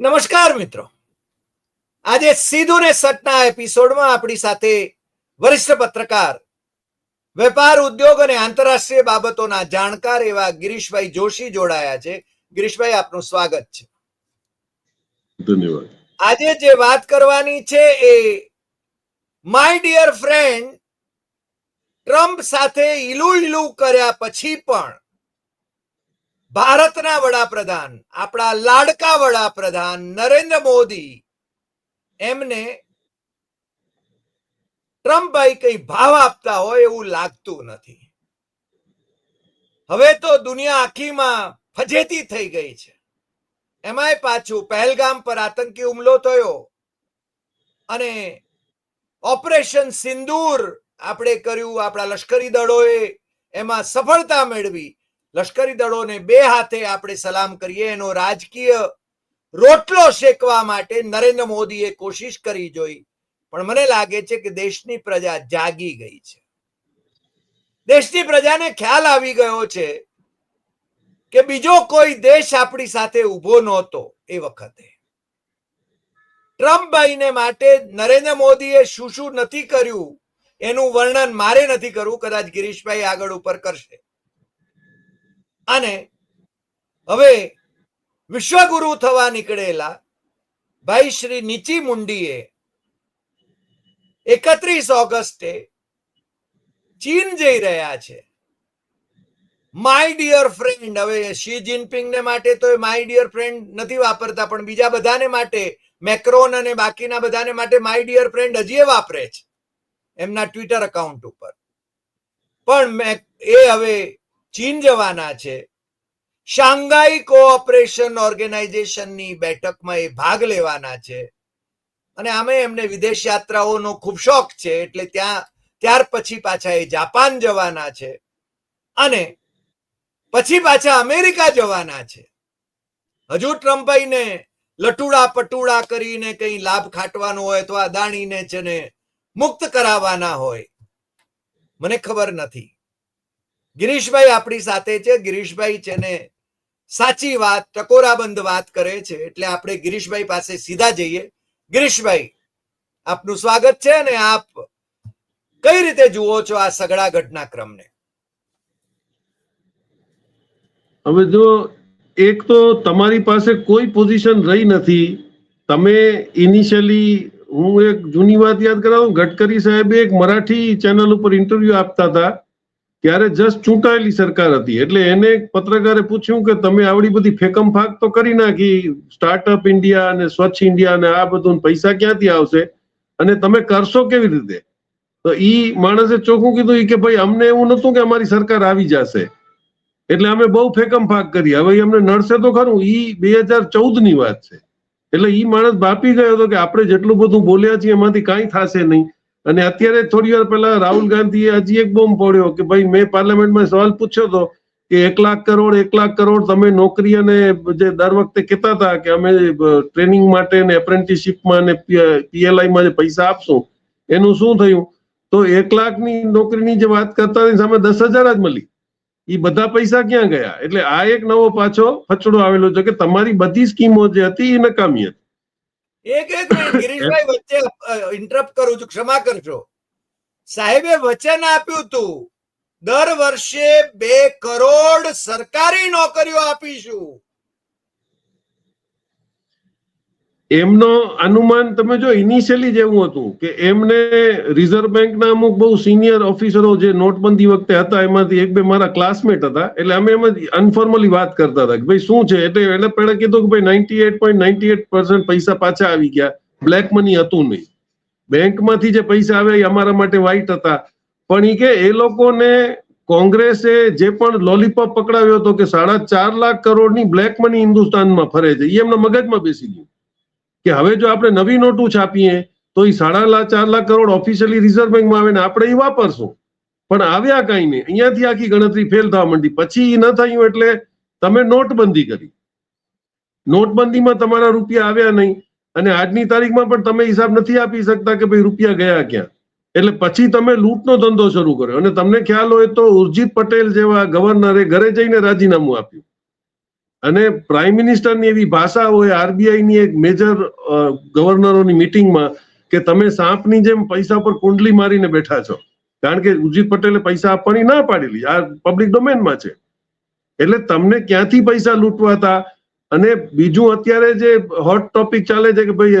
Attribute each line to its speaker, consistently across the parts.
Speaker 1: નમસ્કાર મિત્રો. આજે સીધું ને સટના એપિસોડમાં આપણી સાથે વરિષ્ઠ પત્રકાર વેપાર ઉદ્યોગ અને આંતરરાષ્ટ્રીય બાબતોના જાણકાર એવા ગિરીશભાઈ જોશી જોડાયા છે. ગિરીશભાઈ આપનું સ્વાગત છે.
Speaker 2: ધન્યવાદ.
Speaker 1: આજે જે વાત કરવાની છે એ માય ડિયર ફ્રેન્ડ ટ્રમ્પ સાથે ઈલું ઈલું કર્યા પછી પણ ભારતના વડાપ્રધાન, આપણા લાડકા વડાપ્રધાન નરેન્દ્ર મોદી, એમને ટ્રમ્પભાઈ કઈ ભાવ આપતા હોય એવું લાગતું નથી. હવે તો દુનિયા આખીમાં ફજેતી થઈ ગઈ છે. એમાંય પાછું પહેલગામ પર આતંકી હુમલો થયો અને ઓપરેશન સિંદૂર આપણે કર્યું આપણા લશ્કરી દળોએ એમાં સફળતા મેળવી. લશ્કરી દળોને બે હાથે આપણે સલામ કરીએ, એનો રાજકીય રોટલો શેકવા માટે નરેન્દ્ર મોદીએ કોશિશ કરી જોઈ. પણ મને લાગે છે કે દેશની પ્રજા જાગી ગઈ છે. દેશની પ્રજાને ખ્યાલ આવી ગયો છે કે બીજો કોઈ દેશ આપણી સાથે ઊભો નહોતો એ વખતે. ટ્રમ્પભાઈને માટે નરેન્દ્ર મોદીએ શું શું નથી કર્યું, એનું વર્ણન મારે નથી કરવું, કદાચ ગિરીશભાઈ આગળ ઉપર કરશે. અને હવે વિશ્વગુરુ થવા નીકળેલા ભાઈ શ્રી નીચી મુંડીએ એકત્રીસ ઓગસ્ટે ચીન જઈ રહ્યા છે. માય ડિયર ફ્રેન્ડ હવે શી જિનપિંગ ને માટે તો માય ડિયર ફ્રેન્ડ નથી વાપરતા, પણ બીજા બધાને માટે મેક્રોન અને બાકીના બધાને માટે માય ડિયર ફ્રેન્ડ હજી વાપરે છે, એમના ટ્વિટર અકાઉન્ટ ઉપર. પણ એ હવે ચીન જવાના છે. શાંઘાઈ કોઓપરેશન ઓર્ગેનાઇઝેશનની બેઠકમાં એ ભાગ લેવાના છે. અને આમે એમને વિદેશ યાત્રાઓનો ખૂબ શોખ છે, એટલે ત્યાં, ત્યાર પછી પાછા એ જાપાન જવાના છે. અને પછી પાછા અમેરિકા જવાના છે. હજુ ટ્રમ્પભાઈને લટુડા પટુડા કરીને કઈ લાભ ખાટવાનો હોય અથવા અદાણીને છે ને મુક્ત કરાવવાના હોય. મને ખબર નથી. ગિરીશભાઈ આપણી સાથે છે. ગિરીશભાઈ છે ને સાચી વાત, ટકોરાબંધ વાત કરે છે. એટલે આપણે ગિરીશભાઈ પાસે સીધા જઈએ. ગિરીશભાઈ, આપનું સ્વાગત છે અને આપ કઈ રીતે જુઓ છો આ સગડા ઘટનાક્રમને?
Speaker 2: હવે જો એક તો તમારી પાસે કોઈ પોઝિશન રહી નથી. તમે ઇનિશિયલી હું એક જૂની વાત યાદ કરાવું. ગડકરી સાહેબે એક મરાઠી ચેનલ ઉપર ઇન્ટરવ્યુ આપતા હતા. ત્યારે જસ્ટ ચૂંટાયેલી સરકાર હતી. એટલે એને પત્રકારે પૂછ્યું કે તમે આવડી બધી ફેકમ ફાક તો કરી નાખી. સ્ટાર્ટઅપ ઇન્ડિયા અને સ્વચ્છ ઇન્ડિયા અને આ બધું પૈસા ક્યાંથી આવશે? અને તમે કરશો કેવી રીતે? તો ઈ માણસે ચોખ્ખું કીધું કે ભાઈ, અમને એવું નતું કે અમારી સરકાર આવી જશે. એટલે અમે બહુ ફેકમ ફાક કરી. હવે અમને નડશે તો ખરું. ઈ બે હજાર ચૌદની વાત છે. એટલે ઈ માણસ બાપી ગયો હતો કે આપણે જેટલું બધું બોલ્યા છીએ એમાંથી કાંઈ થશે નહીં. અને અત્યારે થોડી વાર પહેલા રાહુલ ગાંધીએ હજી એક બોમ્બ પડ્યો કે ભાઈ, મેં પાર્લામેન્ટમાં સવાલ પૂછ્યો હતો કે એક લાખ કરોડ, એક લાખ કરોડ તમે નોકરી અને જે દર વખતે કહેતા હતા કે અમે ટ્રેનિંગ માટે ને એપ્રેન્ટિસશીપમાં ને પીએલઆઈમાં જે પૈસા આપશું, એનું શું થયું? તો એક લાખની નોકરીની જે વાત કરતા એની સામે દસ હજાર જ મળી. એ બધા પૈસા ક્યાં ગયા? એટલે આ એક નવો પાછો ફચડો આવેલો છે કે તમારી બધી સ્કીમો જે હતી એ નકામી હતી.
Speaker 1: એક એક મિનિટ ગિરીશભાઈ વચ્ચે ઇન્ટરપ્ટ કરું છું ક્ષમા કરજો. સાહેબે વચન આપ્યું હતું દર વર્ષે બે કરોડ સરકારી નોકરીઓ આપીશું.
Speaker 2: એમનો અનુમાન તમે જો ઇનિશિયલી જ એવું હતું કે એમને રિઝર્વ બેંકના અમુક બહુ સિનિયર ઓફિસરો જે નોટબંધી વખતે હતા, એમાંથી એક બે મારા ક્લાસમેટ હતા, એટલે અમે એમ અનફોર્મલી વાત કરતા હતા કે ભાઈ શું છે? એટલે એને પહેલા કીધું કે ભાઈ ninety eight point ninety eight પૈસા પાછા આવી ગયા બ્લેક મની હતું નહીં. બેંકમાંથી જે પૈસા આવ્યા એ અમારા માટે વ્હાઈટ હતા. પણ એ કે એ લોકોને કોંગ્રેસે જે પણ લોલીપોપ પકડાવ્યો હતો કે સાડા ચાર લાખ કરોડની બ્લેક મની હિન્દુસ્તાનમાં ફરે છે એ એમના મગજમાં બેસી ગયું. કે હવે જો આપણે નવી નોટો છાપીએ, તો એ સાડા લાખ ચાર લાખ કરોડ ઓફિશિયલી રિઝર્વ બેંકમાં આવે ને આપણે એ વાપરશું. પણ આવ્યા કઈ નહીં. અહીંયાથી આખી ગણતરી ફેલ થવા માંડી. પછી એ ન થયું એટલે તમે નોટબંધી કરી. નોટબંધીમાં તમારા રૂપિયા આવ્યા નહીં. અને આજની તારીખમાં પણ તમે હિસાબ નથી આપી શકતા કે ભાઈ રૂપિયા ગયા ક્યાં. એટલે પછી તમે લૂંટનો ધંધો શરૂ કર્યો. અને તમને ખ્યાલ હોય તો ઉર્જિત પટેલ જેવા ગવર્નરે ઘરે જઈને રાજીનામું આપ્યું. અને પ્રાઇમ મિનિસ્ટરની એવી ભાષા હોય આરબીઆઈ ની એક મેજર ગવર્નરોની મિટિંગમાં કે તમે સાપની જેમ પૈસા પર કુંડલી મારીને બેઠા છો. કારણ કે ઉર્જિત પટેલે પૈસા આપવાની ના પાડેલી. આ પબ્લિક ડોમેનમાં છે. એટલે તમને ક્યાંથી પૈસા લૂંટવાતા? અને બીજું અત્યારે જે હોટ ટોપિક ચાલે છે કે ભાઈ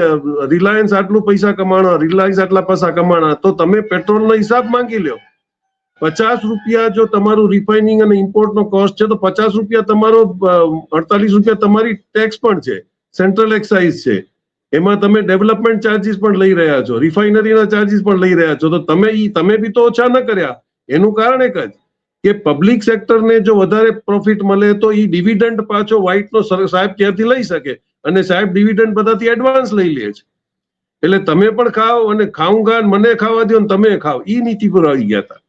Speaker 2: રિલાયન્સ આટલું પૈસા કમાણા રિલાયન્સ આટલા પૈસા કમાણા, તો તમે પેટ્રોલનો હિસાબ માંગી લ્યો. પચાસ રૂપિયા જો તમારું રિફાઇનિંગ અને ઇમ્પોર્ટનો કોસ્ટ છે, તો પચાસ રૂપિયા તમારો અડતાલીસ રૂપિયા તમારી ટેક્સ પણ છે સેન્ટ્રલ એક્સાઇઝ છે. એમાં તમે ડેવલપમેન્ટ ચાર્જીસ પણ લઈ રહ્યા છો રિફાઇનરીના ચાર્જીસ પણ લઈ રહ્યા છો. તો તમે તમે બી તો ઓછા ન કર્યા. એનું કારણ એક જ, કે પબ્લિક સેક્ટરને જો વધારે પ્રોફિટ મળે તો ઈ ડિવિડન્ડ પાછો વ્હાઇટનો સાહેબ ક્યાંથી લઈ શકે? અને સાહેબ ડિવિડન્ડ બધાથી એડવાન્સ લઈ લે છે. એટલે તમે પણ ખાઓ અને ખાઉં ગાન મને ખાવા દો ને તમે ખાઓ. એ નીતિ પર આવી ગયા હતા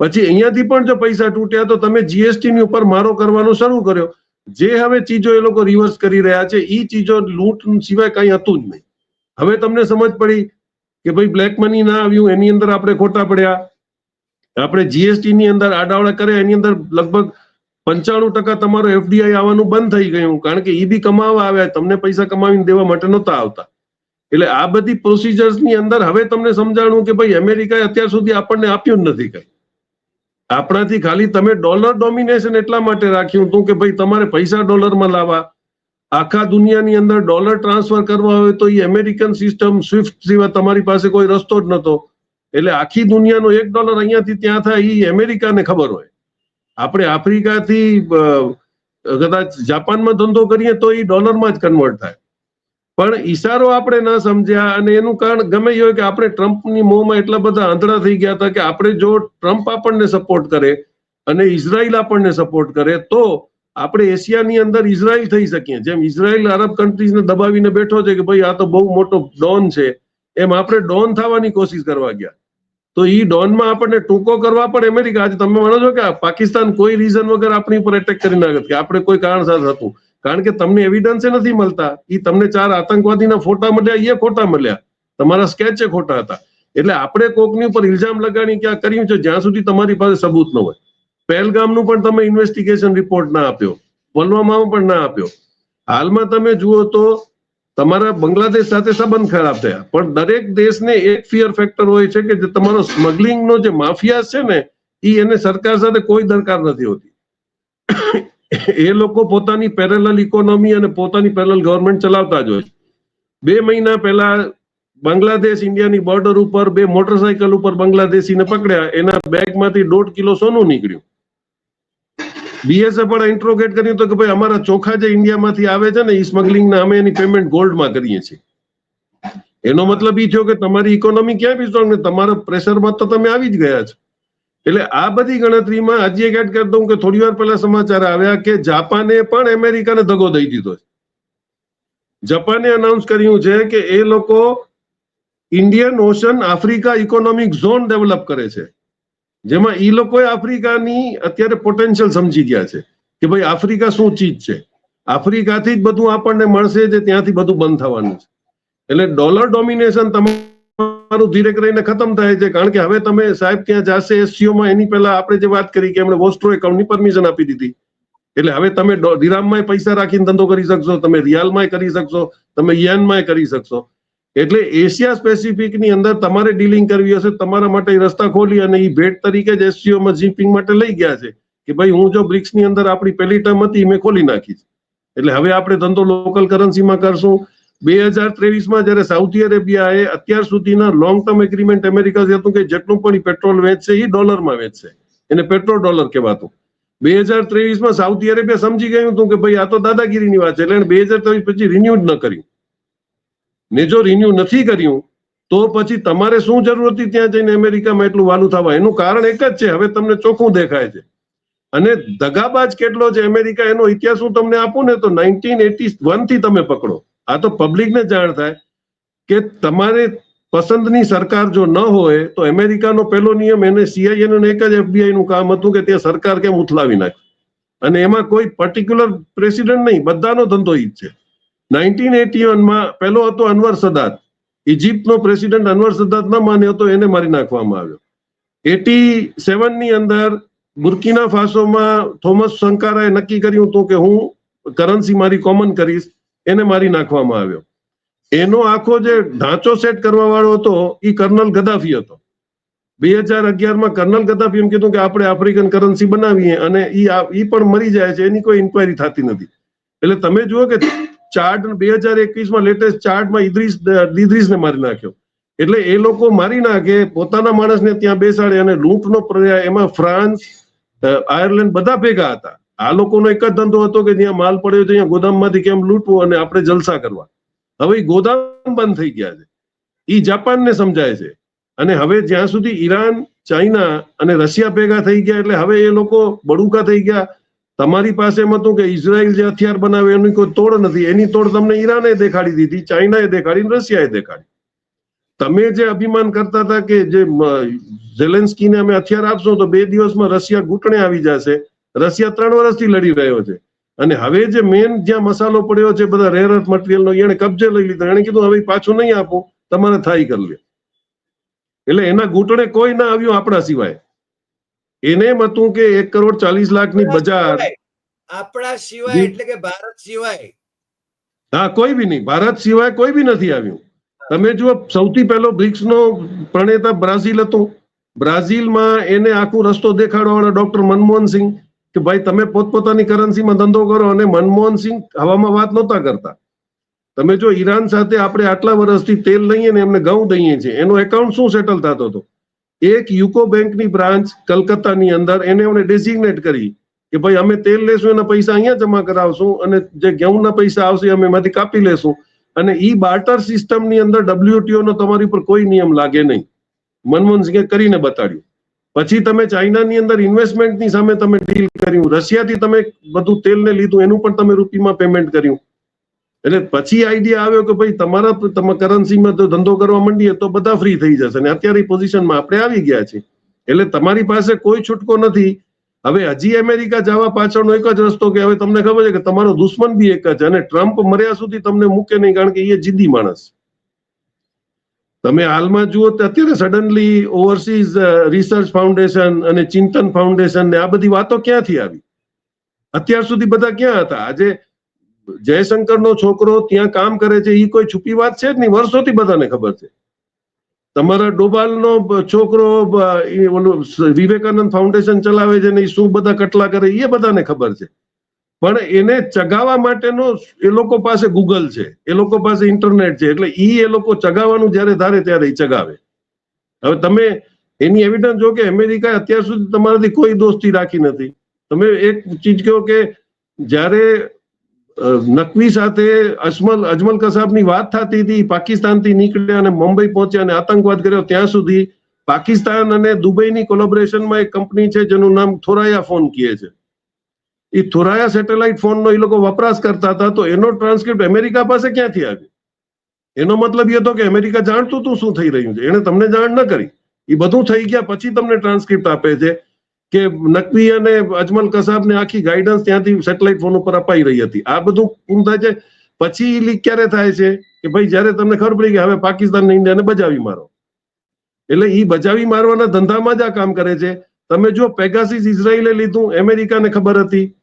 Speaker 2: પછી અહીંયાથી પણ જો પૈસા તૂટ્યા તો તમે જીએસટી ની ઉપર મારો કરવાનો શરૂ કર્યો. જે હવે ચીજો એ લોકો રિવર્સ કરી રહ્યા છે એ ચીજો લૂંટ સિવાય કઈ હતું જ નહીં. હવે તમને સમજ પડી કે ભાઈ બ્લેક મની ના આવ્યું, એની અંદર આપણે ખોટા પડ્યા. આપણે જીએસટી ની અંદર આડાવડા કરે એની અંદર લગભગ પંચાણું ટકા તમારો એફડીઆઈ આવવાનું બંધ થઈ ગયું, કારણ કે ઈ બી કમાવા આવ્યા, તમને પૈસા કમાવીને દેવા માટે નહોતા આવતા. એટલે આ બધી પ્રોસિજર્સની અંદર હવે તમને સમજાણું કે ભાઈ અમેરિકાએ અત્યાર સુધી આપણને આપ્યું જ નથી કઈ. આપણાથી ખાલી તમે ડોલર ડોમિનેશન એટલા માટે રાખ્યું હતું કે ભાઈ તમારે પૈસા ડોલરમાં લાવવા. આખા દુનિયાની અંદર ડોલર ટ્રાન્સફર કરવા હોય તો એ અમેરિકન સિસ્ટમ સ્વિફ્ટ સિવાય તમારી પાસે કોઈ રસ્તો જ નહોતો. એટલે આખી દુનિયાનો એક ડોલર અહીંયાથી ત્યાં થાય એ અમેરિકાને ખબર હોય. આપણે આફ્રિકાથી કદાચ જાપાનમાં ધંધો કરીએ તો એ ડોલરમાં જ કન્વર્ટ થાય. પણ ઈશારો આપણે ના સમજ્યા અને એનું કારણ ગમે એ હોય કે આપણે ટ્રમ્પની મોંમાં એટલા બધા આંધળા થઈ ગયા હતા કે આપણે જો ટ્રમ્પ આપણને સપોર્ટ કરે અને ઇઝરાયલ આપણને સપોર્ટ કરે, તો આપણે એશિયાની અંદર ઇઝરાયલ થઈ શકીએ. જેમ ઇઝરાયલ અરબ કન્ટ્રીઝને દબાવીને બેઠો છે કે ભાઈ આ તો બહુ મોટો ડોન છે, એમ આપણે ડોન થવાની કોશિશ કરવા ગયા. તો ઈ ડોનમાં આપણને ટૂંકો કરવા પણ અમેરિકા, આજે તમે માનો છો કે પાકિસ્તાન કોઈ રીઝન વગર આપણી ઉપર એટેક કરી નાખત કે આપણે કોઈ કારણસર હતું. કારણ કે તમને એવિડન્સ નથી મળતા. એ તમને ચાર આતંકવાદીના ફોટા મળ્યા એ ખોટા મળ્યા. તમારા સ્કેચ ખોટા હતા. એટલે આપણે કોકની ઉપર ઇલ્ઝામ લગાડી ક્યાં કર્યું છે, જ્યાં સુધી તમારી પાસે સબૂત ન હોય. પહેલગામનું પણ તમે ઇન્વેસ્ટિગેશન રિપોર્ટ ના આપ્યો. પુલવામામાં પણ ના આપ્યો. હાલમાં તમે જુઓ તો તમારા બાંગ્લાદેશ સાથે સંબંધ ખરાબ થયા. પણ દરેક દેશને એક ફિયર ફેક્ટર હોય છે કે જે તમારો સ્મગલિંગનો જે માફિયા છે ને એ એને સરકાર સાથે કોઈ દરકાર નથી હોતી. એ લોકો પોતાની પેરેલલ ઇકોનોમી અને પોતાની પેરેલલ ગવર્મેન્ટ ચલાવતા જ હોય બે મહિના પહેલા બાંગ્લાદેશ ઇન્ડિયાની બોર્ડર ઉપર બે મોટરસાયકલ ઉપર બાંગ્લાદેશીને પકડ્યા. એના બેગમાંથી દોઢ કિલો સોનું નીકળ્યું. બીએસએફ પણ ઇન્ટ્રોગેટ કર્યું તો કે ભાઈ અમારા ચોખા જે ઇન્ડિયામાંથી આવે છે ને એ સ્મગલિંગના અમે એની પેમેન્ટ ગોલ્ડમાં કરીએ છીએ. એનો મતલબ એ થયો કે તમારી ઇકોનોમી ક્યાં બી સ્ટ્રોંગ તમારા પ્રેશરમાં તો તમે આવી જ ગયા છો. એટલે આ બધી ગણતરીમાં આજે એક એડ કરી દઉં કે થોડી વાર પહેલા સમાચાર આવ્યા કે જાપાને પણ અમેરિકાને ધગો દઈ દીધો છે. જાપાને અનાઉન્સ કર્યું છે કે એ લોકો Indian Ocean Africa economic zone develop કરે છે. જેમાં એ લોકોએ આફ્રિકાની અત્યારે પોટેન્શિયલ સમજી ગયા છે કે ભાઈ આફ્રિકા શું ચીજ છે? આફ્રિકાથી જ બધું આપણને મળશે જે ત્યાંથી બધું બંધ થવાનું છે. એટલે ડોલર ડોમિનેશન તમારું ધીરે કરીને ખતમ થાય છે. કારણ કે હવે તમે સાહેબ ત્યાં જશે એસસીઓમાં એની પહેલા આપણે જે વાત કરી કે એમણે વોસ્ટ્રો એકાઉન્ટની પરમિશન આપી દીધી. એટલે હવે તમે દિરામમાં પૈસા રાખીને ધંધો કરી શકશો, તમે રિયાલમાં કરી શકશો, તમે યનમાં કરી શકશો. એટલે એશિયા સ્પેસિફિકની અંદર તમારે ડીલિંગ કરવી હશે, તમારા માટે રસ્તા ખોલી અને એ ભેટ તરીકે જ એસસીઓમાં જીપિંગ માટે લઈ ગયા છે. કે ભાઈ, હું જો બ્રિક્સની અંદર આપણી પહેલી ટર્મ હતી, મેં ખોલી નાખી એટલે હવે આપણે ધંધો લોકલ કરન્સીમાં કરશું. બે હજાર ત્રેવીસમાં જયારે સાઉદી અરેબિયાએ અત્યાર સુધીના લોંગ ટર્મ એગ્રીમેન્ટ અમેરિકા હતું કે જેટલું પણ પેટ્રોલ વેચશે એ ડોલરમાં વેચશે. એને પેટ્રોલ ડોલર કહેવાતું. બે હજાર ત્રેવીસમાં સાઉદી અરેબિયા સમજી ગયું હતું કે ભાઈ આ તો દાદાગીરીની વાત છે, એટલે બે હજાર ત્રેવીસ પછી રિન્યુ ન કર્યું. ને જો રિન્યુ નથી કર્યું, તો પછી તમારે શું જરૂર હતી ત્યાં જઈને અમેરિકામાં એટલું વાલું થવા? એનું કારણ એક જ છે, હવે તમને ચોખ્ખું દેખાય છે. અને દગાબાજ કેટલો છે? અમેરિકા એનો ઇતિહાસ હું તમને આપું ને તો નાઇન્ટીન એટી વનથી તમે પકડો. આ તો પબ્લિકને જાણ થાય કે તમારે પસંદની સરકાર જો ન હોય તો અમેરિકાનો પહેલો નિયમ એને સીઆઈએ નું એક જ એફબીઆઈ નું કામ હતું કે તે સરકાર કેમ ઉથલાવી નાખે? અને એમાં કોઈ પર્ટિક્યુલર પ્રેસિડેન્ટ નહીં, બધાનો ધંધો ઈ છે. નાઇન્ટીન એટી વનમાં પહેલો હતો અનવર સદાત. ઇજિપ્તનો પ્રેસિડેન્ટ અનવર સદાત ન માન્યો હતો એને મારી નાખવામાં આવ્યો. એટી સેવનની અંદર બુર્કીના ફાસોમાં થોમસ શંકારાએ નક્કી કર્યું હતું કે હું કરન્સી મારી કોમન કરીશ. એને મારી નાખવામાં આવ્યો. એનો આખો જે ઢાંચો સેટ કરવા વાળો હતો એ કર્નલ ગદાફી હતો. બે હજાર અગિયારમાં કર્નલ ગદાફી એમ કીધું કે આપણે આફ્રિકન કરન્સી બનાવીએ અને એ પણ મરી જાય છે, એની કોઈ ઇન્ક્વાયરી થતી નથી. એટલે તમે જુઓ કે ચાર્ટ બે હજાર એકવીસમાં લેટેસ્ટ ચાર્ટમાં ઇદ્રીસ ઇદ્રીસને મારી નાખ્યો. એટલે એ લોકો મારી નાખે, પોતાના માણસને ત્યાં બેસાડે અને લૂંટનો પર્યાય એમાં ફ્રાન્સ આયર્લેન્ડ બધા ભેગા હતા. આ લોકોનો એક જ ધંધો હતો કે જ્યાં માલ પડ્યો છે ત્યાં ગોદામમાંથી કેમ લૂંટવું અને આપણે જલસા કરવા. હવે ગોદામ બંધ થઈ ગયા છે. એ જાપાનને સમજાય છે. અને હવે જ્યાં સુધી ઈરાન, ચાઇના અને રશિયા ભેગા થઈ ગયા એટલે હવે એ લોકો બડુકા થઈ ગયા. તમારી પાસે એમ હતું કે ઇઝરાયલ જે હથિયાર બનાવે એની કોઈ તોડ નથી. એની તોડ તમને ઈરાને દેખાડી દીધી, ચાઇનાએ દેખાડી રશિયાએ દેખાડી. તમે જે અભિમાન કરતા હતા કે જે ઝેલેન્સ્કીને અમે હથિયાર આપશો તો બે દિવસમાં રશિયા ઘૂંટણે આવી જશે. રશિયા ત્રણ વર્ષથી લડી રહ્યો છે. અને હવે જે મેન જ્યાં મસાલો પડ્યો છે બધા રેર અર્થ મટીરિયલનો એને કબજે લઈ લીધો. એને કીધું હવે પાછું નહીં આપો તમારે થાય કરી લે એટલે એના ઘૂંટણે કોઈ ના આવ્યું આપણા સિવાય. એને એમ હતું કે એક કરોડ ચાલીસ લાખની બજાર
Speaker 1: આપણા સિવાય એટલે કે ભારત સિવાય.
Speaker 2: હા કોઈ બી નહીં. ભારત સિવાય કોઈ બી નથી આવ્યું. તમે જુઓ સૌથી પહેલો બ્રિક્સ નો પ્રણેતા બ્રાઝિલ હતો. બ્રાઝિલમાં એને આખું રસ્તો દેખાડવાવાળા ડોક્ટર મનમોહન સિંહ કે ભાઈ તમે પોતપોતાની કરન્સીમાં ધંધો કરો અને મનમોહન સિંહ હવામાં વાત નહોતા કરતા. તમે જો ઈરાન સાથે આપણે આટલા વર્ષથી તેલ લઈએ ને એમને ઘઉં દઈએ છીએ, એનો એકાઉન્ટ શું સેટલ થતો હતો? એક યુકો બેંકની બ્રાન્ચ કલકત્તાની અંદર એને એમને ડેઝિગ્નેટ કરી કે ભાઈ અમે તેલ લેશું, એના પૈસા અહીંયા જમા કરાવશું અને જે ઘઉંના પૈસા આવશે અમે એમાંથી કાપી લેશું. અને ઈ બાર્ટર સિસ્ટમની અંદર ડબ્લ્યુટીઓનો તમારી પર કોઈ નિયમ લાગે નહીં. મનમોહનસિંહે કરીને બતાડ્યું. પછી તમે ચાઇનાની અંદર ઇન્વેસ્ટમેન્ટની સામે તમે ડીલ કર્યું. રશિયાથી તમે બધું તેલને લીધું, એનું પણ તમે રૂપીમાં પેમેન્ટ કર્યું. એટલે પછી આઈડિયા આવ્યો કે ભાઈ તમારા તમે કરન્સીમાં ધંધો કરવા માંડીએ તો બધા ફ્રી થઈ જશે. અને અત્યારે પોઝિશનમાં આપણે આવી ગયા છીએ. એટલે તમારી પાસે કોઈ છૂટકો નથી. હવે હજી અમેરિકા જવા પાછળનો એક જ રસ્તો કે હવે તમને ખબર છે કે તમારો દુશ્મન બી એક જ અને ટ્રમ્પ મર્યા સુધી તમને મૂકે નહીં કારણ કે એ જીદી માણસ. તમે હાલમાં જુઓ તો અત્યારે સડનલી ઓવરસીઝ રિસર્ચ ફાઉન્ડેશન અને ચિંતન ફાઉન્ડેશન ને આ બધી વાતો ક્યાંથી આવી? અત્યાર સુધી બધા ક્યાં હતા? આજે જયશંકરનો છોકરો ત્યાં કામ કરે છે એ કોઈ છુપી વાત છે જ નહીં. વર્ષોથી બધાને ખબર છે. તમારા ડોભાલનો બ- છોકરો વિવેકાનંદ ફાઉન્ડેશન ચલાવે છે ને એ શું બધા કટલા કરે એ બધાને ખબર છે. પણ એને ચગાવવા માટેનો એ લોકો પાસે ગૂગલ છે. એ લોકો પાસે ઇન્ટરનેટ છે. એટલે ઈ એ લોકો ચગાવવાનું જ્યારે ધારે ત્યારે એ ચગાવે. હવે તમે એની એવિડન્સ જો કે અમેરિકા અત્યાર સુધી તમારાથી કોઈ દોસ્તી રાખી નથી. તમે એક ચીજ કહો કે જ્યારે નકવી સાથે અજમલ અજમલ કસાબની વાત થતી હતી, પાકિસ્તાનથી નીકળ્યા અને મુંબઈ પહોંચ્યા અને આતંકવાદ કર્યો, ત્યાં સુધી પાકિસ્તાન અને દુબઈની કોલોબરેશનમાં એક કંપની છે, જેનું નામ થોરાયા ફોન કહે છે. એ થોરાયા સેટેલાઇટ ફોનનો એ લોકો વપરાશ કરતા હતા, તો એનો ટ્રાન્સક્રિપ્ટ અમેરિકા પાસે ક્યાંથી આવ્યો? એનો મતલબ એ હતો કે અમેરિકા જાણતું હતું શું થઈ રહ્યું છે. એને તમને જાણ ન કરી. એ બધું થઈ ગયા પછી તમને ટ્રાન્સક્રિપ્ટ આપે છે કે નકવી અને અજમલ કસાબને આખી ગાઈડન્સ ત્યાંથી સેટેલાઇટ ફોન ઉપર અપાઈ રહી હતી. આ બધું પૂરું થાય છે. પછી લીક ક્યારે થાય છે? કે ભાઈ જ્યારે તમને ખબર પડી કે હવે પાકિસ્તાન ઇન્ડિયાને બજાવી મારો. એટલે એ બજાવી મારવાના ધંધામાં જ આ કામ કરે છે. તમે જો પેગાસીસ ઇઝરાયલે લીધું અમેરિકાને ખબર હતી.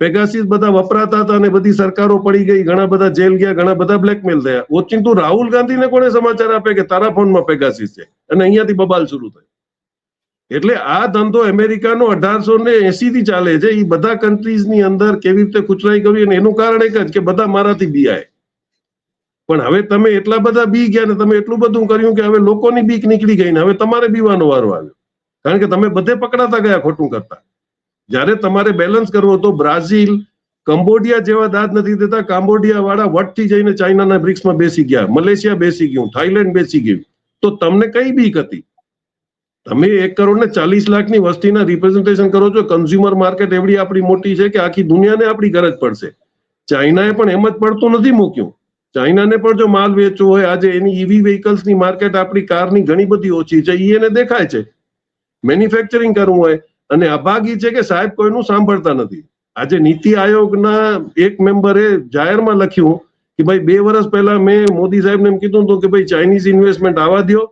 Speaker 2: પેગાસીસ બધા વપરાતા હતા અને બધી સરકારો પડી ગઈ, ઘણા બધા જેલ ગયા, ઘણા બધા બ્લેકમેલ થયા. ઓચિંતું રાહુલ ગાંધીને કોણે સમાચાર આપે કે તારા ફોનમાં પેગાસીસ છે? અને અહીંયાથી બબાલ શરૂ થઈ એટલે આ ધંધો અમેરિકાનો અઢારસો ને એસી થી ચાલે છે. એ બધા કન્ટ્રીઝની અંદર કેવી રીતે ખુચરાઈ કરવી અને એનું કારણ એક જ કે બધા મારાથી બીઆય પણ હવે તમે એટલા બધા બી ગયા ને તમે એટલું બધું કર્યું કે હવે લોકોની બીક નીકળી ગઈ ને હવે તમારે બીવાનો વારો આવ્યો. કારણ કે તમે બધે પકડાતા ગયા ખોટું કરતા. જ્યારે તમારે બેલેન્સ કરવો તો બ્રાઝિલ, કંબોડિયા જેવા દાદ નથી દેતા. કાંબોડિયા વાળા વટથી જઈને ચાઇનાના બ્રિક્સમાં બેસી ગયા. મલેશિયા બેસી ગયું. થાઈલેન્ડ બેસી ગયું. તો તમને કઈ બીક હતી? તમે એક કરોડ ને ચાલીસ લાખની વસ્તીના રિપ્રેઝન્ટેશન કરો છો. કન્ઝ્યુમર માર્કેટ એવડી આપણી મોટી છે કે આખી દુનિયાને આપણી ગરજ પડશે. ચાઇનાએ પણ એમ જ પડતું નથી મૂક્યું. ચાઇનાને પણ જો માલ વેચવો હોય, આજે એની ઈવી વ્હીકલ્સની માર્કેટ આપણી કારની ઘણી બધી ઓછી છે. એને દેખાય છે. મેન્યુફેક્ચરિંગ કરવું હોય અને અભાગી છે કે સાહેબ કોઈનું સાંભળતા નથી. આજે નીતિ આયોગના એક મેમ્બરે જાહેરમાં લખ્યું કે ભાઈ બે વર્ષ પહેલા મેં મોદી સાહેબને એમ કીધું હતું કે ભાઈ ચાઇનીઝ ઇન્વેસ્ટમેન્ટ આવવા દો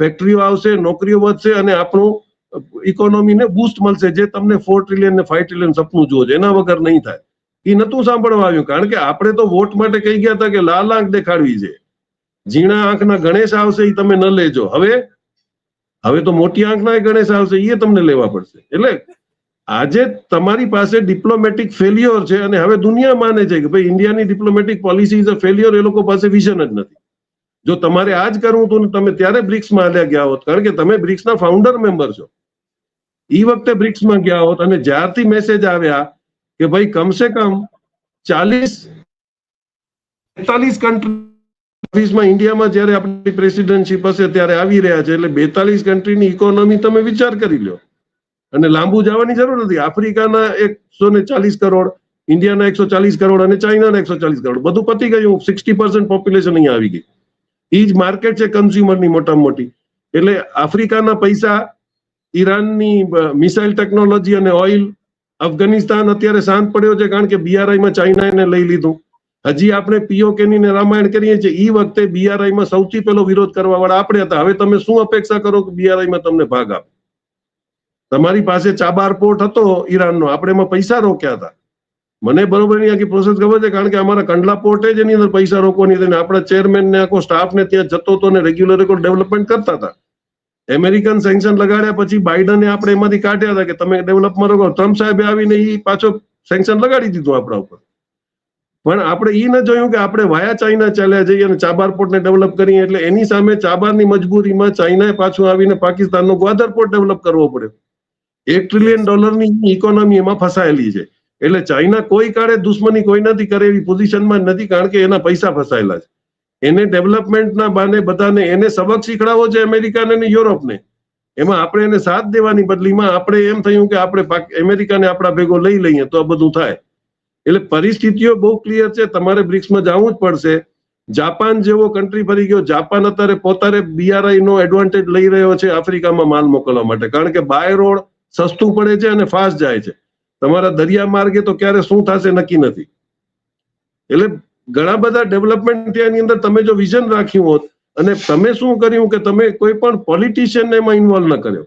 Speaker 2: ફેક્ટરીઓ આવશે, નોકરીઓ વધશે અને આપણું ઇકોનોમીને બૂસ્ટ મળશે, જે તમને ફોર ટ્રિલિયન ને ફાઈવ ટ્રિલિયન સપનું જુઓ એના વગર નહીં થાય. એ નતું સાંભળવા આવ્યું, કારણ કે આપણે તો વોટ માટે કહી ગયા હતા કે લાલ આંખ દેખાડવી છે. ઝીણા આંખના ગણેશ આવશે એ તમે ન લેજો. હવે હવે તો મોટી આંખના ગણેશ આવશે એ તમને લેવા પડશે. એટલે આજે તમારી પાસે ડિપ્લોમેટિક ફેલ્યોર છે અને હવે દુનિયા માને છે કે ભાઈ ઇન્ડિયાની diplomatic policy is a failure એ લોકો પાસે વિઝન જ નથી. જો તમારે આ જ કરવું હતું તમે ત્યારે બ્રિક્સમાં હાલ્યા ગયા હોત. કારણ કે તમે બ્રિક્સના ફાઉન્ડર મેમ્બર છો. એ વખતે બ્રિક્સમાં ગયા હોત અને જ્યારથી મેસેજ આવ્યા કે ભાઈ કમસે કમ ચાલીસ, બેતાલીસ કન્ટ્રીઝમાં ઇન્ડિયામાં જ્યારે આપણી પ્રેસિડેન્ટશીપ હશે ત્યારે આવી રહ્યા છે એટલે બેતાલીસ કન્ટ્રીની ઇકોનોમી તમે વિચાર કરી લો અને લાંબુ જવાની જરૂર નથી. આફ્રિકાના એકસો ને ચાલીસ કરોડ, ઇન્ડિયાના એકસો ચાલીસ કરોડ અને ચાઇનાના એકસો ચાલીસ કરોડ. બધું પતી ગયું. સિક્સટી પર્સન્ટ પોપ્યુલેશન અહીંયા આવી ગઈ. એ જ માર્કેટ છે કન્ઝ્યુમરની મોટામાં મોટી એટલે આફ્રિકાના પૈસા, ઈરાનની મિસાઇલ ટેકનોલોજી અને ઓઇલ અફઘાનિસ્તાન અત્યારે શાંત પડ્યો છે કારણ કે બીઆરઆઈમાં ચાઇના એને લઈ લીધું. હજી આપણે પીઓકેની ને રામાયણ કરીએ છીએ એ વખતે બીઆરઆઈમાં સૌથી પહેલો વિરોધ કરવા વાળા આપણે હતા. હવે તમે શું અપેક્ષા કરો કે બીઆરઆઈમાં તમને ભાગ આપે? તમારી પાસે ચાબાર પોર્ટ હતો ઈરાનનો. આપણે એમાં પૈસા રોક્યા હતા. મને બરોબરની આખી પ્રોસેસ ખબર છે, કારણ કે અમારા કંડલા પોર્ટે જ એની અંદર પૈસા રોકવાની હતી આપણા ચેરમેન ને આખો સ્ટાફ ને ત્યાં જતો હતો ને રેગ્યુલર ડેવલપમેન્ટ કરતા હતા. અમેરિકન સેન્કશન લગાડ્યા પછી બાઇડને આપણે એમાંથી કાઢ્યા હતા કે તમે ડેવલપમાં રોકો. ટ્રમ્પ સાહેબે આવીને એ પાછો સેન્કશન લગાડી દીધું આપણા ઉપર. પણ આપણે એ ન જોયું કે આપણે વાયા ચાઇના ચાલ્યા જઈએ અને ચાબાર પોર્ટને ડેવલપ કરીએ એટલે એની સામે ચાબારની મજબૂરીમાં ચાઇનાએ પાછું આવીને પાકિસ્તાનનો ગ્વાદર પોર્ટ ડેવલપ કરવો પડ્યો. એક ટ્રિલિયન ડોલરની ઇકોનોમી એમાં ફસાયેલી છે. એટલે ચાઇના કોઈ કાળે દુશ્મની કોઈ નથી કરે એવી પોઝિશનમાં નથી કારણ કે એના પૈસા ફસાયેલા છે. એને ડેવલપમેન્ટના બાને બધાને એને સબક શીખડાવો છે અમેરિકાને અને યુરોપને. એમાં આપણે એને સાથ દેવાની બદલીમાં આપણે એમ થયું કે આપણે અમેરિકાને આપણા ભેગો લઈ લઈએ તો આ બધું થાય. એટલે પરિસ્થિતિઓ બહુ ક્લિયર છે. તમારે બ્રિક્સમાં જવું જ પડશે. જાપાન જેવો કન્ટ્રી ફરી ગયો. જાપાન અત્યારે પોતાને બીઆરઆઈ નો એડવાન્ટેજ લઈ રહ્યો છે આફ્રિકામાં માલ મોકલવા માટે. કારણ કે બાય રોડ સસ્તું પડે છે અને ફાસ્ટ જાય છે. તમારા દરિયા માર્ગે તો ક્યારે શું થશે નક્કી નથી. એટલે ઘણા બધા ડેવલપમેન્ટ ત્યાંની અંદર તમે જો વિઝન રાખ્યું હોત અને તમે શું કર્યું કે તમે કોઈ પણ પોલિટિશિયનને એમાં ઇન્વોલ્વ ન કર્યો.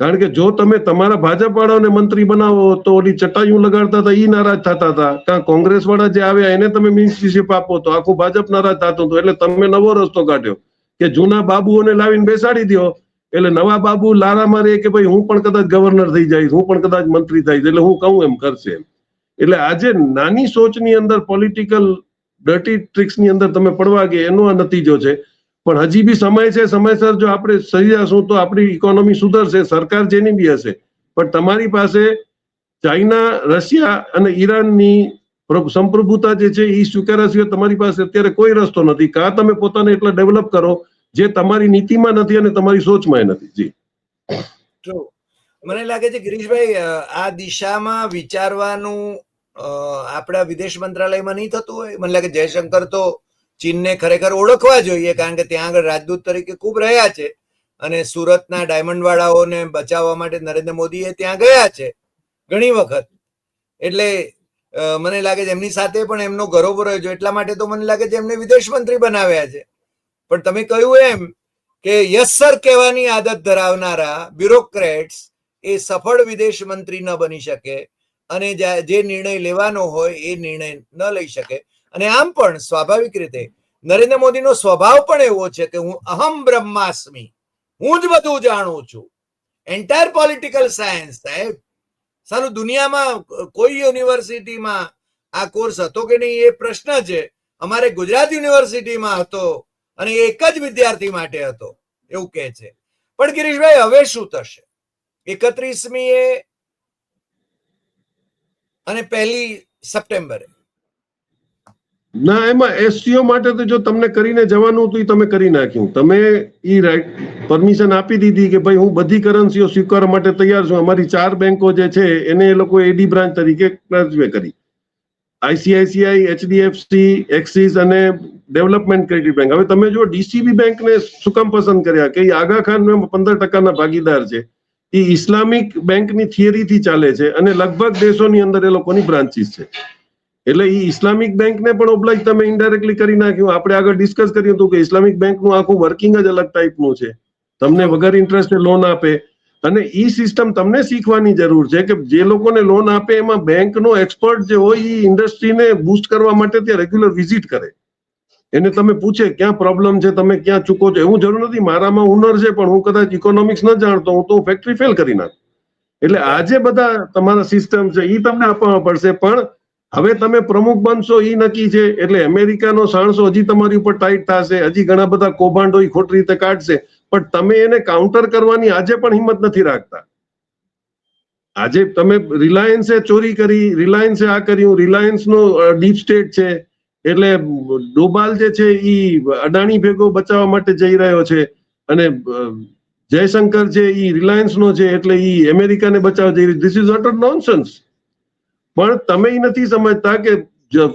Speaker 2: કારણ કે જો તમે તમારા ભાજપ વાળાને મંત્રી બનાવો તો ઓલી ચટાયું લગાડતા હતા એ નારાજ થતા હતા. કાં કોંગ્રેસ વાળા જે આવ્યા, એને તમે મિનિસ્ટ્રીશીપ આપો તો આખું ભાજપ નારાજ થતું હતું. એટલે તમે નવો રસ્તો કાઢ્યો કે જૂના બાબુઓને લાવીને બેસાડી દો એટલે નવા બાબુ લારા મારે કે ભાઈ હું પણ કદાચ ગવર્નર થઈ જઈશ, હું પણ કદાચ મંત્રી થઈશ, એટલે હું કહું એમ કરશે એટલે આજે નાની સોચની અંદર પોલિટિકલ ડર્ટી ટ્રિક્સની અંદર તમે પડવા ગયા, એનો આ નતીજો છે. પણ હજી બી સમય છે, સમયસર જો આપણે સહી તો આપણી ઇકોનોમી સુધરશે, સરકાર જેની બી હશે. પણ તમારી પાસે ચાઇના, રશિયા અને ઈરાનની સંપ્રભુતા જે છે એ સ્વીકાર્યા સિવાય તમારી પાસે અત્યારે કોઈ રસ્તો નથી. કાં તમે પોતાને એટલા ડેવલપ કરો જે તમારી નીતિમાં નથી અને તમારી સોચમાં નથી. જી.
Speaker 1: મને લાગે છે, ગિરીશભાઈ આ દિશામાં વિચારવાનું આપણા વિદેશ મંત્રાલયમાં નહીં થતું હોય? મને લાગે જયશંકર તો ચીનને ખરેખર ઓળખવા જોઈએ, કારણ કે ત્યાં આગળ રાજદૂત તરીકે ખૂબ રહ્યા છે અને સુરતના ડાયમંડ વાળાઓને બચાવવા માટે નરેન્દ્ર મોદીએ ત્યાં ગયા છે ઘણી વખત. એટલે મને લાગે છે એમની સાથે પણ એમનો ગરોબો રહ્યો છે. એટલા માટે તો મને લાગે છે એમને વિદેશ મંત્રી બનાવ્યા છે. પણ તમે કહ્યું એમ કે યસ સર કહેવાની આદત ધરાવનારા બ્યુરોક્રેટ્સ એ સફળ વિદેશ મંત્રી ન બની શકે અને જે નિર્ણય લેવાનો હોય એ નિર્ણય ન લઈ શકે. અને આમ પણ સ્વાભાવિક રીતે નરેન્દ્ર મોદીનો સ્વભાવ પણ એવો છે કે હું અહમ બ્રહ્માસ્મી, હું જ બધું જાણું છું. એન્ટાયર પોલિટિકલ સાયન્સ સાહેબ. સારું, દુનિયામાં કોઈ યુનિવર્સિટીમાં આ કોર્સ હતો કે નહીં એ પ્રશ્ન છે. અમારે ગુજરાત યુનિવર્સિટીમાં હતો અને એક જ વિદ્યાર્થી માટે હતો, એવું કહે છે. પણ ગિરીશભાઈ, હવે શું થશે? એકત્રીસમી એ અને પહેલી સપ્ટેમ્બરે.
Speaker 2: ના, એમાં એસટીઓ માટે તો જો તમને કરીને જવાનું હતું એ તમે કરી નાખ્યું. તમે એ રાઈટ પરમિશન આપી દીધી કે ભાઈ હું બધી કરન્સીઓ સ્વીકારવા માટે તૈયાર છું. અમારી ચાર બેંકો જે છે, એને એ લોકો એડી બ્રાન્ચ તરીકે ટ્રાન્સફર કરી. આઈસીઆઈસીઆઈ એચડીએફસી એક્સિસ અને ડેવલપમેન્ટ ક્રેડિટ બેંક હવે તમે જો ડીસીબી બેંકને શું કામ પસંદ કર્યા? કે ઈ આગા ખાન પંદર ટકાના ભાગીદાર છે. એ ઇસ્લામિક બેંકની થિયરીથી ચાલે છે અને લગભગ દેશોની અંદર એ લોકોની બ્રાન્ચીસ છે. એટલે એ ઇસ્લામિક બેંકને પણ ઓબ્લાઇજ તમે ઇન્ડાયરેક્ટલી કરી નાખ્યું. આપણે આગળ ડિસ્કસ કર્યું હતું કે ઇસ્લામિક બેંકનું આખું વર્કિંગ જ અલગ ટાઈપનું છે. તમને વગર ઇન્ટરેસ્ટે લોન આપે. અને ઈ સિસ્ટમ તમને શીખવાની જરૂર છે કે જે લોકોને લોન આપે એમાં બેંકનો એક્સપર્ટ જે હોય એ ઇન્ડસ્ટ્રીને બૂસ્ટ કરવા માટે ત્યાં રેગ્યુલર વિઝિટ કરે. એને તમે પૂછે, ક્યાં પ્રોબ્લેમ છે? તમે ક્યાં ચૂકો છો? એવું જરૂર નથી. મારામાં હુનર છે, પણ હું કદાચ ઇકોનોમિક્સ ન જાણતો, હું તો ફેક્ટરી ફેલ કરી નાખું. એટલે આજે બધા તમારા સિસ્ટમ છે એ તમને આપવા પડશે. પણ હવે તમે પ્રમુખ બનશો એ નક્કી છે. એટલે અમેરિકાનો સાણસો હજી તમારી ઉપર ટાઈટ થશે. હજી ઘણા બધા કૌભાંડો એ ખોટી રીતે કાઢશે. પણ તમે એને કાઉન્ટર કરવાની આજે પણ હિંમત નથી રાખતા. આજે તમે રિલાયન્સે ચોરી કરી, રિલાયન્સે આ કર્યું રિલાયન્સ નો ડીપ સ્ટેટ છે. એટલે ડોબાલ જે છે એ અદાણી ભેગો બચાવવા માટે જઈ રહ્યો છે. અને જયશંકર છે એ રિલાયન્સનો છે એટલે એ અમેરિકાને બચાવવા જઈ રહ્યો ધીસ ઇઝ અટર નોનસન્સ પણ તમે નથી સમજતા કે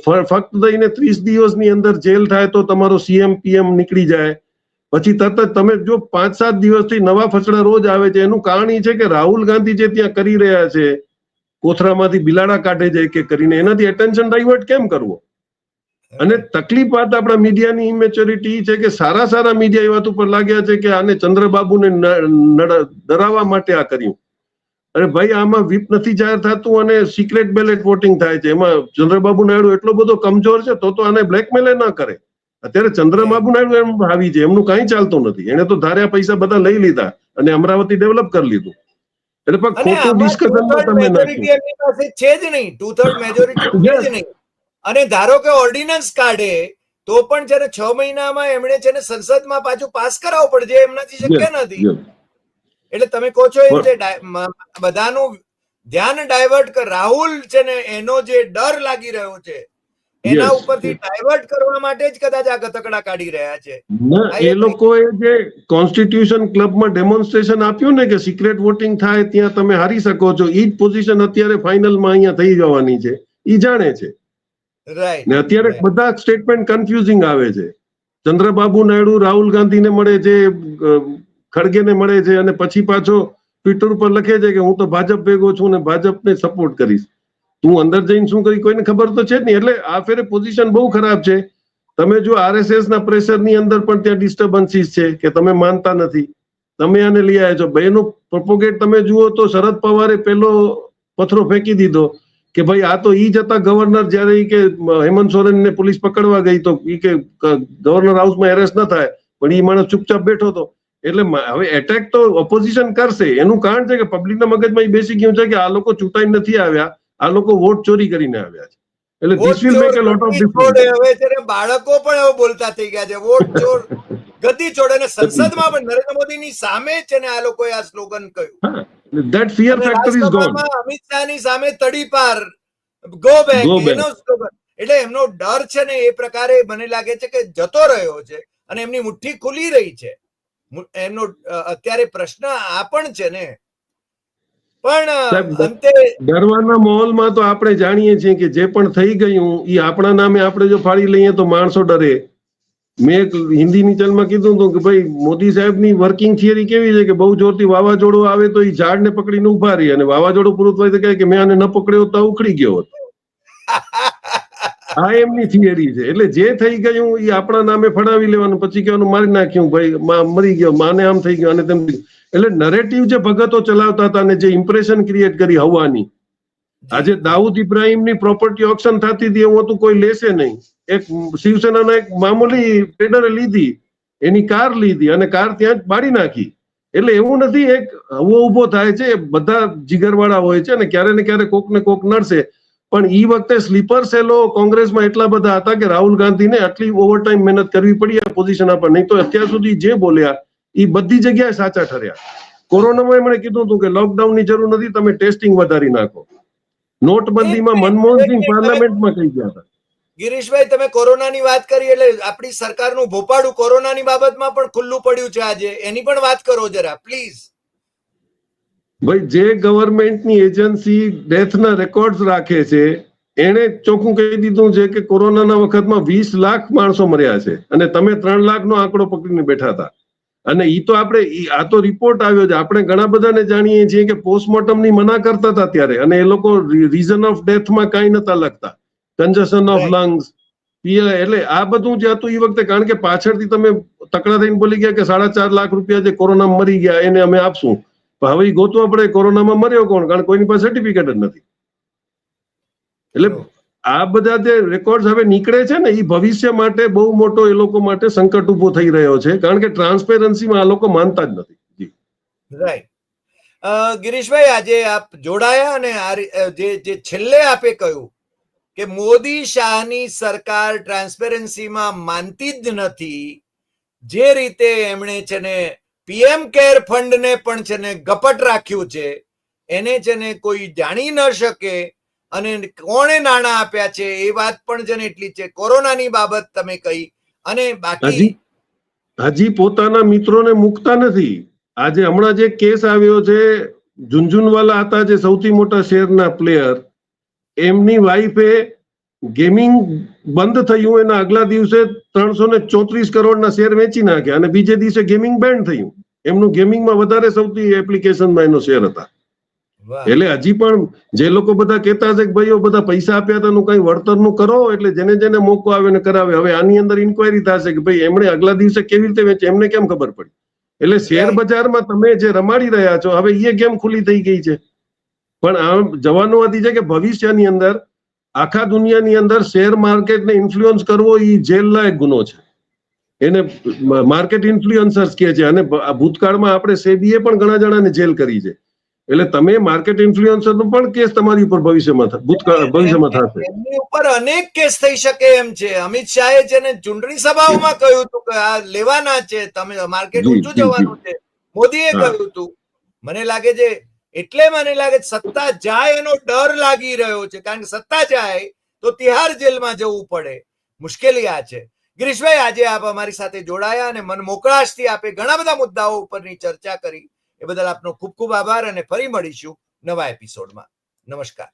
Speaker 2: ફક્ત થઈને ત્રીસ દિવસની અંદર જેલ થાય તો તમારો સીએમ પીએમ નીકળી જાય. પછી તરત જ તમે જો પાંચ, સાત દિવસથી નવા ફસડા રોજ આવે છે, એનું કારણ એ છે કે રાહુલ ગાંધી જે ત્યાં કરી રહ્યા છે કોથરામાંથી બિલાડા કાઢે છે કે કરીને, એનાથી એટેન્શન ડાયવર્ટ કેમ કરવો? અને તકલીફ વાત આપણા મીડિયાની ઇમેચ્યોરિટી છે કે સારા સારા મીડિયા એ વાત ઉપર લાગ્યા છે કે આને ચંદ્રબાબુને ડરાવવા માટે આ કર્યું. અરે ભાઈ આમાં વીપ નથી જાહેર થતું અને સિક્રેટ બેલેટ વોટિંગ થાય છે. એમાં ચંદ્રબાબુ નાયડુ એટલો બધો કમજોર છે તો તો આને બ્લેકમેલ ના કરે. અત્યારે ચંદ્રબાબુ નાયડુ એમ આવી છે એમનું કાંઈ ચાલતું નથી. એને તો ધાર્યા પૈસા બધા લઈ લીધા અને અમરાવતી ડેવલપ કરી લીધું. એટલે પણ ખોટું ડિસ્કશનમાં તમે નાખ્યું
Speaker 1: છે જ નહીં. ટુ થર્ડ મેજોરિટી છે જ નહીં. અને ધારો કે ઓર્ડિનન્સ કાઢે તો પણ જયારે છ મહિનામાં એમણે છે ને સંસદમાં પાછું પાસ કરાવવું પડે જે એમનાથી શક્ય નથી. એટલે તમે કહો છો એ મ- બધાનું ધ્યાન ડાયવર્ટ કર રાહુલ છે ને એનો જે ડર લાગી રહ્યો છે એના ઉપરથી ડાયવર્ટ કરવા માટે જ કદાચ આ ગતકડા કાઢી રહ્યા છે.
Speaker 2: ના
Speaker 1: લોકો
Speaker 2: એ લોકોએ જે કોન્સ્ટિટ્યુશન ક્લબમાં ડેમોન્સ્ટ્રેશન આપ્યું ને કે સિક્રેટ વોટિંગ થાય ત્યાં તમે હારી શકો છો ઈ જ પોઝિશન અત્યારે ફાઇનલમાં અહીંયા થઈ જવાની છે ઈ જાણે છે.
Speaker 1: રાઈટ
Speaker 2: ને અત્યારે બધા સ્ટેટમેન્ટ કન્ફ્યુઝિંગ આવે છે. ચંદ્રબાબુ નાયડુ રાહુલ ગાંધીને મળે છે ખડગેને મળે છે અને પછી પાછો ટ્વિટર ઉપર લખે છે કે હું તો ભાજપ ભેગો છું ને ભાજપને સપોર્ટ કરીશ. તું અંદર જઈને શું કરી કોઈને ખબર તો છે જ નહીં. એટલે આ ફેરે પોઝિશન બહુ ખરાબ છે. તમે જો આરએસએસ ના પ્રેશરની અંદર પણ ત્યાં ડિસ્ટર્બન્સીસ છે કે તમે માનતા નથી. તમે આને લઈ આવ્યા છો. બેનું પ્રોપોગેટ તમે જુઓ તો શરદ પવારે પેલો પથરો ફેંકી દીધો કે ભાઈ આ તો ઈ જતા ગવર્નર જ્યારે કે હેમંત સોરેનને પોલીસ પકડવા ગઈ તો ઈ કે ગવર્નર હાઉસમાં એરેસ્ટ ન થાય. પણ ઈ માણસ ચૂપચાપ બેઠો હતો. એટલે હવે એટેક તો ઓપોઝિશન કરશે. એનું કારણ છે કે પબ્લિકના મગજમાં એ બેસી ગયું છે કે આ લોકો ચૂંટાઈ નથી આવ્યા આ લોકો વોટ ચોરી કરીને આવ્યા છે. એટલે this will make a lot of
Speaker 1: difference હવે છે બાળકો પણ એવું બોલતા થઈ ગયા છે. વોટ ચોર ગતિ ચોર અને સંસદમાં પણ નરેન્દ્ર મોદીની સામે છે ને આ લોકોએ આ સ્લોગન કહ્યું.
Speaker 2: That fear factor is gone
Speaker 1: Amit શાહની સામે તડીપાર. ગો બેક એનો સ્લોગન એટલે એમનો ડર છે ને એ પ્રકારે મને લાગે છે કે જતો રહ્યો છે અને એમની મુઠ્ઠી ખુલી રહી છે. એમનો અત્યારે પ્રશ્ન આ પણ છે ને. પણ અંતે
Speaker 2: ડરવાના માહોલમાં તો આપણે જાણીએ છીએ કે જે પણ થઈ ગયું એ આપણા નામે આપણે જો ફાડી લઈએ તો માણસો ડરે. મેં એક હિન્દીની ચલમાં કીધું હતું કે ભાઈ મોદી સાહેબની વર્કિંગ થિયરી કેવી છે કે બહુ જોરથી વાવાઝોડું આવે તો એ ઝાડને પકડીને ઊભા રહી અને વાવાઝોડું પૂરું થાય તો કહે કે મેં આને ન પકડ્યો તો ઉખડી ગયો હોત. આ એમની થિયરી છે. એટલે જે થઈ ગયું એ આપણા નામે ફડાવી લેવાનું. પછી કહેવાનું, મારી નાખ્યું ભાઈ, મા, મરી ગયો, માને આમ થઈ ગયું અને તેમ એટલે નરેટિવ જે ભગતો ચલાવતા હતા અને જે ઇમ્પ્રેશન ક્રિએટ કરી હવાની. આજે દાઉદ ઇબ્રાહિમની પ્રોપર્ટી ઓક્શન થતી હતી, એવું હતું, કોઈ લેશે નહીં. એક શિવસેનાના એક મામૂલી ટ્રેડરે લીધી. એની કાર લીધી અને કાર ત્યાં જ બાળી નાખી. એટલે એવું નથી, એક હવો ઊભો થાય છે, બધા જીગરવાળા હોય છે અને ક્યારે ને ક્યારે કોક ને કોક નડશે. પણ એ વખતે સ્લીપર સેલો કોંગ્રેસમાં એટલા બધા હતા કે રાહુલ ગાંધીને આટલી ઓવરટાઈમ મહેનત કરવી પડી આ પોઝિશન પર. નહીં તો અત્યાર સુધી જે બોલ્યા એ બધી જગ્યાએ સાચા ઠર્યા. કોરોનામાં એમણે કીધું હતું કે લોકડાઉનની જરૂર નથી તમે ટેસ્ટિંગ વધારી નાખો. નોટબંધીમાં મનમોહનસિંહ પાર્લામેન્ટમાં કહી ગયા હતા.
Speaker 1: ગિરીશભાઈ તમે કોરોનાની વાત કરી એટલે આપણી સરકારનું ભોપાડું કોરોનાની બાબતમાં પણ ખુલ્લું પડ્યું છે આજે. એની પણ વાત કરો જરા પ્લીઝ
Speaker 2: ભાઈ જે ગવર્મેન્ટની એજન્સી ડેથના રેકોર્ડ્સ રાખે છે એણે ચોખ્ખું કહી દીધું છે કે કોરોનાના વખતમાં વીસ લાખ માણસો મર્યા છે અને તમે ત્રણ લાખનો આંકડો પકડીને બેઠા હતા. અને એ તો આપણે આ તો રિપોર્ટ આવ્યો છે. આપણે ઘણા બધાને જાણીએ છીએ કે પોસ્ટમોર્ટમની મના કરતા હતા ત્યારે અને એ લોકો રીઝન ઓફ ડેથમાં કાંઈ નતા લખતા. Congestion of. લંગ્સ એટલે આ બધું જે હતું એ વખતે કારણ કે પાછળથી તમે તકડા થઈને બોલી ગયા કે સાડા ચાર લાખ રૂપિયા જે કોરોના મરી ગયા એને અમે આપશું. પણ હવે એ ગોતવા પડે કોરોનામાં મર્યો કોણ? કારણ કોઈની પાસે સર્ટિફિકેટ જ નથી. એટલે આ બધા જે રેકોર્ડ હવે નીકળે છે ને એ ભવિષ્ય માટે બહુ મોટો એ લોકો માટે સંકટ ઊભો થઈ રહ્યો છે. કારણ કે ટ્રાન્સપેરન્સીમાં આ લોકો માનતા જ નથી. જી.
Speaker 1: રાઈટ ગિરીશભાઈ આજે આપ જોડાયા અને જે જે છેલ્લે આપે કહ્યું કે મોદી શાહની સરકાર ટ્રાન્સપેરન્સીમાં માનતી જ નથી જે રીતે એમણે છે ને પીએમ કેર ફંડને પણ છે ને ગપટ રાખ્યું છે. એને છે ને કોઈ જાણી ન શકે અને કોણે નાણાં આપ્યા છે એ વાત પણ છે ને એટલી છે. કોરોનાની બાબત તમે કહી અને બાકી
Speaker 2: હજી પોતાના મિત્રોને મુકતા નથી. આજે હમણાં જે કેસ આવ્યો છે, ઝુંઝુનવાલા હતા જે સૌથી મોટા શેરના પ્લેયર, એમની વાઈફે ગેમિંગ બંધ થયું, એના આગલા દિવસે ત્રણસો ને ચોત્રીસ કરોડના શેર વેચી નાખ્યા અને બીજે દિવસે ગેમિંગ બેન્ડ થયું. એમનું ગેમિંગમાં વધારે સૌથી એપ્લિકેશનમાં એનો શેર હતા. એટલે હજી પણ જે લોકો બધા કહેતા છે કે ભાઈ બધા પૈસા આપ્યા હતા કઈ વળતરનું કરો એટલે જેને જેને મોકો આવે ને કરાવે. હવે આની અંદર ઇન્કવાયરી થશે કે ભાઈ એમણે આગલા દિવસે કેવી રીતે વેચે? એમને કેમ ખબર પડી? એટલે શેર. બજારમાં તમે જે રમાડી રહ્યા છો હવે એ ગેમ ખુલી થઈ ગઈ છે. પણ આ જવાનો હતી છે કે ભવિષ્યની અંદર આખા દુનિયાની અંદર શેર માર્કેટને ઇન્ફ્લુઅન્સ કરવો એ જેલ લાયક ગુનો છે. એને માર્કેટ ઇન્ફ્લુઅન્સર્સ કહે છે અને ભૂતકાળમાં આપણે સેબીએ પણ ઘણા જણાને જેલ કરી છે. એટલે તમે માર્કેટ ઇન્ફ્લુઅન્સર નો પણ કેસ તમારી ઉપર ભવિષ્યમાં ભૂતકાળ ભવિષ્યમાં થશે.
Speaker 1: એમની ઉપર અનેક કેસ થઈ શકે એમ છે. અમિત શાહે જેને ચૂંટણી સભાઓમાં કહ્યું હતું કે આ લેવાના છે તમે માર્કેટ ઊંચું જવાનું છે. મોદીએ. કહ્યું હતું. મને લાગે છે એટલે મને લાગે સત્તા જાય એનો ડર લાગી રહ્યો છે. કારણ કે સત્તા જાય તો તિહાર જેલમાં જવું પડે. મુશ્કેલી આ છે. ગિરીશભાઈ, આજે આપ અમારી સાથે જોડાયા અને મન મોકળાશથી આપે ઘણા બધા મુદ્દાઓ ઉપરની ચર્ચા કરી. એ બદલ આપનો ખૂબ ખૂબ આભાર અને ફરી મળીશું નવા એપિસોડમાં નમસ્કાર.